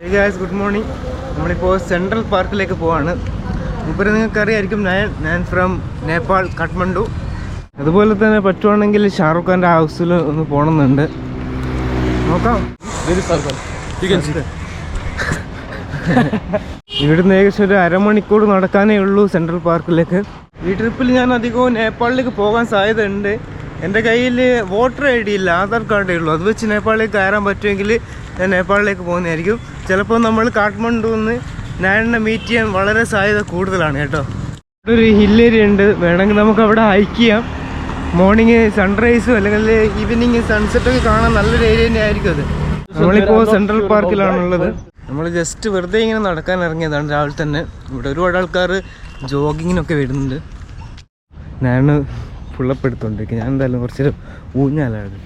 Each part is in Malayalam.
ഗായ്സ് ഗുഡ് മോർണിംഗ് നമ്മളിപ്പോൾ സെൻട്രൽ പാർക്കിലേക്ക് പോവാണ്. മുപ്പര് നിങ്ങൾക്ക് അറിയായിരിക്കും ഞാൻ ഞാൻ ഫ്രം നേപ്പാൾ കാഠ്മണ്ഡു അതുപോലെ തന്നെ പറ്റുവാണെങ്കിൽ ഷാറുഖ് ഖാന്റെ ഹൗസിൽ ഒന്ന് പോകണമെന്നുണ്ട് നോക്കാം. ഇവിടുന്ന് ഏകദേശം ഒരു അരമണിക്കൂർ നടക്കാനേ ഉള്ളൂ സെൻട്രൽ പാർക്കിലേക്ക് ഈ ട്രിപ്പിൽ ഞാൻ അധികവും നേപ്പാളിലേക്ക് പോകാൻ സാധ്യതയുണ്ട്. എന്റെ കയ്യിൽ വോട്ടർ ഐ ഡി ഇല്ല ആധാർ കാർഡേ ഉള്ളൂ അത് വെച്ച് നേപ്പാളിലേക്ക് കയറാൻ പറ്റുമെങ്കിൽ ഞാൻ നേപ്പാളിലേക്ക് പോകുന്നതായിരിക്കും. ചിലപ്പോൾ നമ്മൾ കാഠ്മണ്ഡു നിന്ന് നായണ്ണെ മീറ്റ് ചെയ്യാൻ വളരെ സാധ്യത കൂടുതലാണ് കേട്ടോ. ഇവിടെ ഒരു ഹിൽ ഏരിയ ഉണ്ട്. വേണമെങ്കിൽ നമുക്ക് അവിടെ ഹൈക്ക് ചെയ്യാം. മോർണിംഗ് സൺറൈസും അല്ലെങ്കിൽ ഈവനിങ് സൺസെറ്റൊക്കെ കാണാൻ നല്ലൊരു ഏരിയ തന്നെ ആയിരിക്കും അത്. നമ്മളിപ്പോൾ സെൻട്രൽ പാർക്കിലാണുള്ളത് നമ്മൾ ജസ്റ്റ് വെറുതെ ഇങ്ങനെ നടക്കാൻ ഇറങ്ങിയതാണ് രാവിലെ തന്നെ. ഇവിടെ ഒരുപാട് ആൾക്കാർ ജോഗിങ്ങിനൊക്കെ വരുന്നുണ്ട്. ഞാൻ ഫുള്ളപ്പെടുത്തോണ്ടിരിക്കും ഞാൻ എന്തായാലും കുറച്ചൊരു ഊഞ്ഞാലാണ്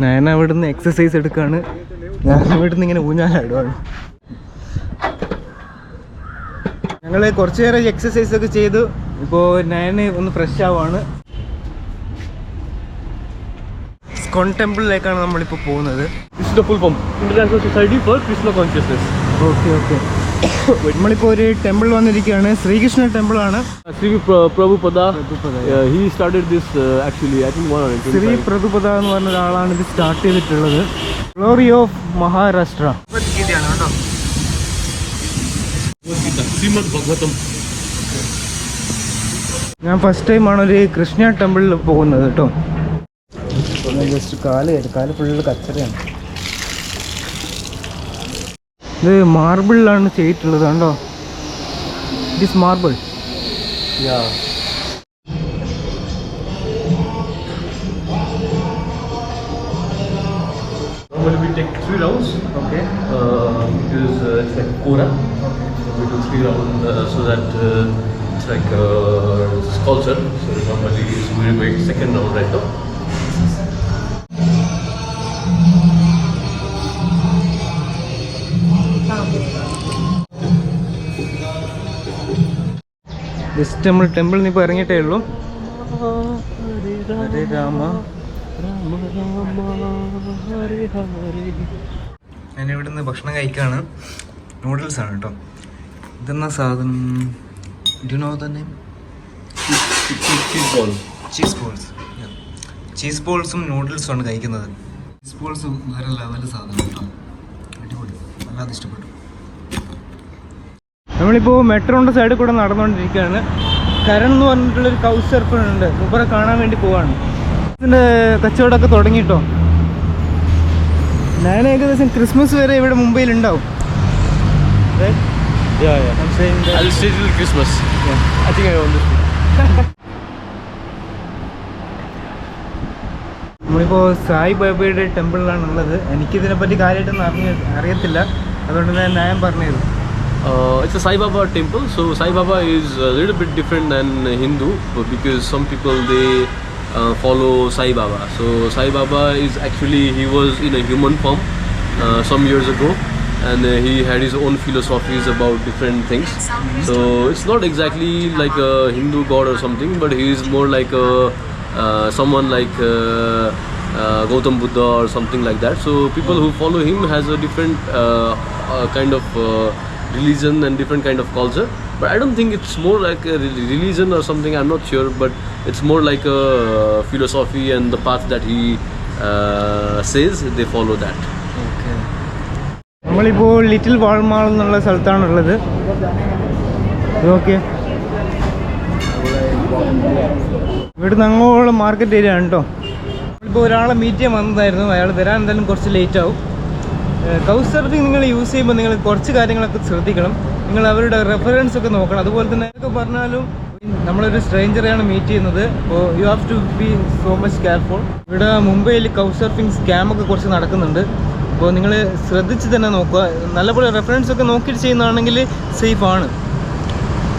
ഞാൻ അവിടെ നിന്ന് എക്സസൈസ് എടുക്കുകയാണ് ഞാൻ ഇവിടെ നിന്ന് ഇങ്ങനെ ഊഞ്ഞാലാടുവാണ്. ഞങ്ങൾ കുറച്ച് നേരം എക്സസൈസ് ഒക്കെ ചെയ്തു. ഇപ്പോൾ ഞാൻ ഒന്ന് ഫ്രഷ് ആവുകയാണ് സ്കോൺ ടെമ്പിളിലേക്കാണ് നമ്മളിപ്പോൾ പോകുന്നത്. Full form International Society for for consciousness. Okay okay നമ്മളിപ്പോൾ ഒരു ടെമ്പിൾ വന്നിരിക്കുകയാണ്. ശ്രീകൃഷ്ണ ടെമ്പിളാണ് ആണ്. Sri Pra- he started uh, actually think, one Sri 125. Prabhupada എന്ന് പറഞ്ഞ ഒരാളാണ് ഇത് സ്റ്റാർട്ട് ചെയ്തിട്ടുള്ളത്. ഗ്ലോറി ഓഫ് മഹാരാഷ്ട്ര ഞാൻ ഫസ്റ്റ് ടൈമാണ് ഒരു കൃഷ്ണ ടെമ്പിളിൽ പോകുന്നത് കേട്ടോ. ജസ്റ്റ് കാൽ കാൽ ഫുള്ള് കച്ചറയാണ്. ഇത് മാർബിളിലാണ് ചെയ്തിട്ടുള്ളത് കണ്ടോ it is marble Yeah. Normally we take three rounds okay uh, because uh, it's like Kora. So we do three rounds uh, so that uh, it's like uh, sculpture. So normally we wait second round right now. Just നമ്മൾ ടെമ്പിൾ നിന്ന് ഇപ്പോൾ ഇറങ്ങിയിട്ടേ ഉള്ളൂ. ഹരേ രാമ ഞാൻ ഇവിടുന്ന് ഭക്ഷണം കഴിക്കാണ്. നൂഡിൽസ് ആണ് കേട്ടോ ഇതെന്നാ സാധനം? ഡു നോ തന്നെ നെയിം. ചീസ് ബോൾസ് ചീസ് ബോൾസും നൂഡിൽസും ആണ് കഴിക്കുന്നത്. ചീസ് ബോൾസ് വേറെ ലെവൽ സാധനം കേട്ടോ അടിപൊളി. വല്ലാതെ ഇഷ്ടപ്പെട്ടു. നമ്മളിപ്പോൾ മെട്രോന്റെ സൈഡിൽ കൂടെ നടന്നുകൊണ്ടിരിക്കുകയാണ്. കരൺ എന്ന് പറഞ്ഞിട്ടുള്ളൊരു കൗസ് ഉണ്ട്. മൂപ്പറെ കാണാൻ വേണ്ടി പോവാണ്. ഇതിന്റെ കച്ചവടമൊക്കെ തുടങ്ങിട്ടോ ഞാൻ ഏകദേശം ക്രിസ്മസ് വരെ ഇവിടെ മുംബൈയിൽ ഉണ്ടാവും. നമ്മളിപ്പോൾ സായി ബാബയുടെ ടെമ്പിളിലാണ് ഉള്ളത് എനിക്കിതിനെപ്പറ്റി കാര്യമായിട്ടൊന്നും അറിഞ്ഞ അറിയത്തില്ല. അതുകൊണ്ട് ഞാൻ ന്യായം പറഞ്ഞത് Uh, it's a Sai Baba temple. So Sai Baba is a little bit different than Hindu because some people they uh, follow Sai Baba. So Sai Baba is actually he was in a human form uh, some years ago, and uh, he had his own philosophies about different things. So it's not exactly like a Hindu god or something, but he is more like a uh, someone like. Uh, uh, Gautam Buddha or something like that. So people who follow him has a different uh, uh, kind of uh, religion and different kind of culture. But I don't think it's more like a religion or something. I'm not sure, but it's more like a philosophy and the path that he uh, says they follow that. നമ്മളിപ്പോൾ ലിറ്റിൽ വാൾമാൾ എന്നുള്ള സ്ഥലത്താണുള്ളത് ഓക്കെ ഇവിടുന്ന് അങ്ങോളം മാർക്കറ്റ് ഏരിയ ആണ് കേട്ടോ ഇപ്പോൾ ഒരാളെ മീറ്റ് ചെയ്യാൻ വന്നതായിരുന്നു അയാൾ വരാൻ എന്തായാലും കുറച്ച് ലേറ്റ് ആവും കൗസ് സർഫിംഗ് നിങ്ങൾ യൂസ് ചെയ്യുമ്പോൾ നിങ്ങൾ കുറച്ച് കാര്യങ്ങളൊക്കെ ശ്രദ്ധിക്കണം. നിങ്ങൾ അവരുടെ റെഫറൻസ് ഒക്കെ നോക്കണം. അതുപോലെ തന്നെ ഒക്കെ പറഞ്ഞാലും നമ്മളൊരു സ്ട്രേഞ്ചറെയാണ് മീറ്റ് ചെയ്യുന്നത്. അപ്പോൾ you have to be so much careful ഇവിടെ മുംബൈയിൽ കൗസ് സർഫിംഗ് സ്കാമൊക്കെ കുറച്ച് നടക്കുന്നുണ്ട്. അപ്പോൾ നിങ്ങൾ ശ്രദ്ധിച്ച് തന്നെ നോക്കുക. നല്ലപോലെ റെഫറൻസ് ഒക്കെ നോക്കിയിട്ട് ചെയ്യുന്നതാണെങ്കിൽ സേഫ് ആണ്.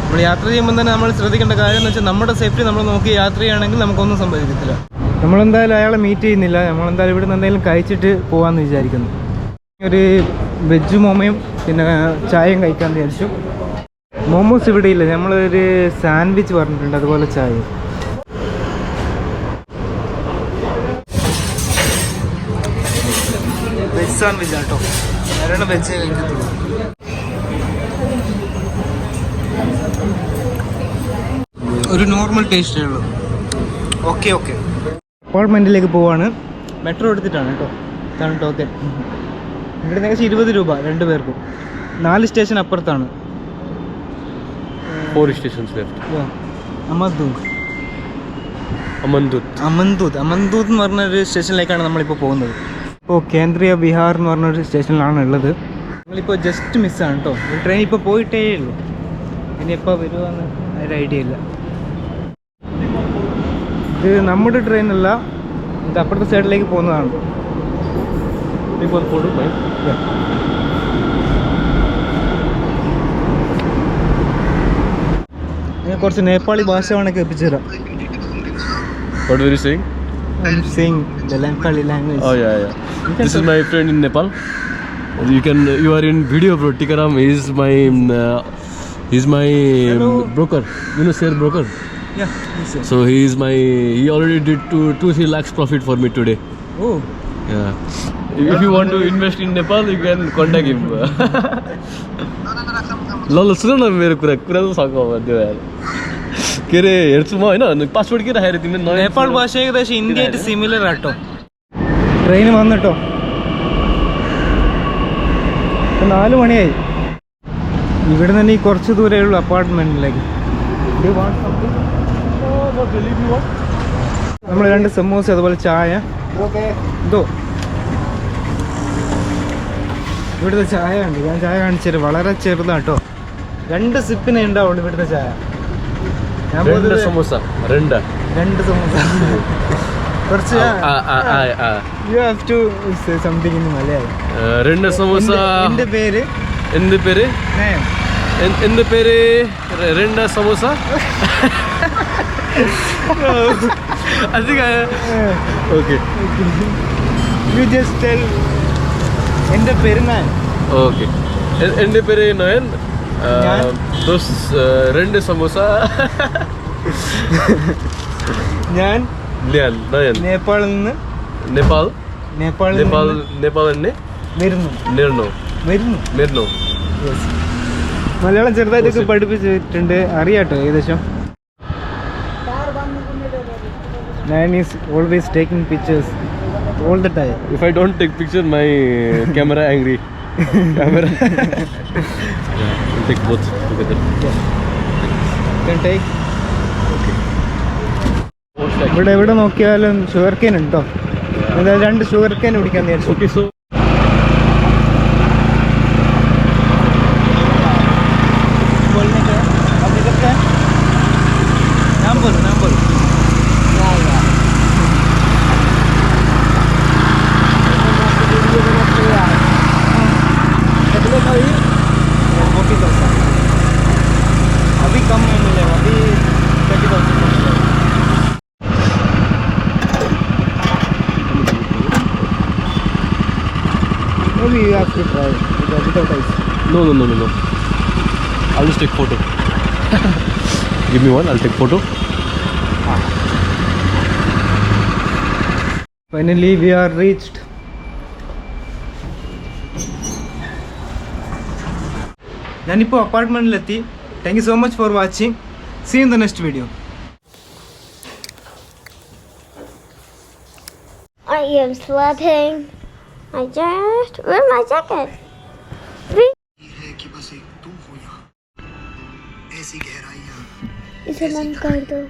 നമ്മൾ യാത്ര ചെയ്യുമ്പോൾ തന്നെ നമ്മൾ ശ്രദ്ധിക്കേണ്ട കാര്യം എന്ന് വെച്ചാൽ നമ്മുടെ സേഫ്റ്റി നമ്മൾ നോക്കി യാത്ര ചെയ്യുകയാണെങ്കിൽ നമുക്കൊന്നും സംഭവിക്കത്തില്ല. നമ്മളെന്തായാലും അയാളെ മീറ്റ് ചെയ്യുന്നില്ല. നമ്മളെന്തായാലും ഇവിടെ നിന്ന് എന്തെങ്കിലും കഴിച്ചിട്ട് പോകാമെന്ന് വിചാരിക്കുന്നു. ഒരു വെജ് മോമയും പിന്നെ ചായയും കഴിക്കാൻ വിചാരിച്ചു. മോമോസ് ഇവിടെ ഇല്ല. നമ്മളൊരു സാൻഡ്വിച്ച് പറഞ്ഞിട്ടുണ്ട് അതുപോലെ ചായ. വെജ് സാൻഡ്വിച്ച് കേട്ടോ ഒരെണ്ണം വെജ് കഴിക്കത്തുള്ളൂ. ഒരു നോർമൽ ടേസ്റ്റേ ഉള്ളൂ. ഓക്കെ ഓക്കെ അപ്പാർട്ട്മെന്റിലേക്ക് പോവാണ്. മെട്രോ എടുത്തിട്ടാണ് കേട്ടോ ഇതാണ് ഇവിടെ ഏകദേശം ഇരുപത് രൂപ രണ്ട് പേർക്കും. നാല് സ്റ്റേഷൻ അപ്പുറത്താണ്. ഫോർ സ്റ്റേഷൻസ് ലെഫ്റ്റ് അമദൂത് Amandut. അമന്തൂത്ത് അമന്തൂത്ത് എന്ന് പറഞ്ഞ ഒരു സ്റ്റേഷനിലേക്കാണ് നമ്മളിപ്പോൾ പോകുന്നത്. ഇപ്പോൾ കേന്ദ്രീയ ബിഹാർ എന്ന് പറഞ്ഞ ഒരു സ്റ്റേഷനിലാണ് ഉള്ളത്. നമ്മളിപ്പോൾ ജസ്റ്റ് മിസ്സാണ് കേട്ടോ ട്രെയിൻ ഇപ്പോൾ പോയിട്ടേ ഉള്ളൂ. ഇനിയിപ്പോൾ വരുവാന്ന് ഒരു ഐഡിയ ഇല്ല. ഇത് നമ്മുടെ ട്രെയിനല്ല ഇത് അപ്പുറത്തെ സൈഡിലേക്ക് പോകുന്നതാണ്. Take one photo, mine. ഞാൻ കുറച്ച് നേപ്പാളി ഭാഷ വേണമെങ്കിൽ കേൾപ്പിച്ചു തരാം What were you saying? Sing the Nepali language Oh yeah, yeah. This is my friend in Nepal. You can you are in video, bro. Tikaram is my uh, he's my Hello. broker. You know, share broker. So he is my he already did two two three lakhs profit for me today. Oh Yeah. If you want to invest in Nepal, you can contact him. ल ल सुन न मेरो कुरा कुरा त सक त्यो यार के अरे हेर्छु म होइन पासपोर्ट के राखेर तिमीले नयाँ നേപ്പാൾ ഭാഷ ഏകദേശം ഇന്ത്യയായിട്ട് സിമിലർ ആട്ടോ ട്രെയിൻ വന്നിട്ടോ ഇപ്പൊ നാല് മണിയായി ഇവിടെ തന്നെ ഈ കുറച്ച് ദൂരേ ഉള്ളൂ അപ്പാർട്ട്മെന്റിലേക്ക് നമ്മൾ രണ്ട് സമൂസ അതുപോലെ ചായ ഇതോ ഇവിടുത്തെ ചായ ഉണ്ട് ഞാൻ ചായ കാണിച്ചത് വളരെ ചെറുതാണ് കേട്ടോ രണ്ട് സിപ്പിനെ ഉണ്ടാവുള്ളൂ ഇവിടുത്തെ ചായ. ഞാൻ രണ്ട് സമൂസ. രണ്ട്. രണ്ട് സമൂസ. കുറച്ച് you have to something in Malayalam രണ്ട് സമോസ. എന്റെ പേര്? എന്ത് പേര്? എന്ത് പേര്? രണ്ട് സമോസ? അധിക ഓക്കെ യു ജസ്റ്റ് ടെൽ എന്റെ പേര് നയൻ. ഓക്കെ. എന്റെ പേര് നയൻ. രണ്ട് സമോസ. ഞാൻ നയൻ. നേപ്പാളിൽ നിന്ന് നേപ്പാൾ? നേപ്പാളിൽ നേപ്പാൾ നേപ്പാൾ തന്നെ? വരുന്നു. നിർണോ? വരുന്നു. നിർണോ. മലയാളം ചെറുതായിട്ടൊക്കെ പഠിപ്പിച്ചിട്ടുണ്ട്. അറിയാട്ടോ ഏകദേശം. Nine is always taking pictures all the time. If I don't take picture, my camera angry. camera. yeah, we'll take both together. Yeah. can take ഇവിടെ എവിടെ നോക്കിയാലും ഷുഗർ കെയിൻ ഉണ്ടോ അതായത് രണ്ട് ഷുഗർ കെയിൻ പിടിക്കാൻ വിചാരിച്ചു cannot fit right because without eyes. No, no, no, no, no. I'll just take photo. Give me one. I'll take photo. Finally, we are reached. ನಾನಿಪ್ಪು ಅಪಾರ್ಟ್ಮೆಂಟ್ಲತ್ತಿ thank you so much for watching see in the next video I am sledding. I just where's my jacket? Re- है कि बस एक तुम हो यहाँ ऐसी गहराइयाँ इसे बंद कर दो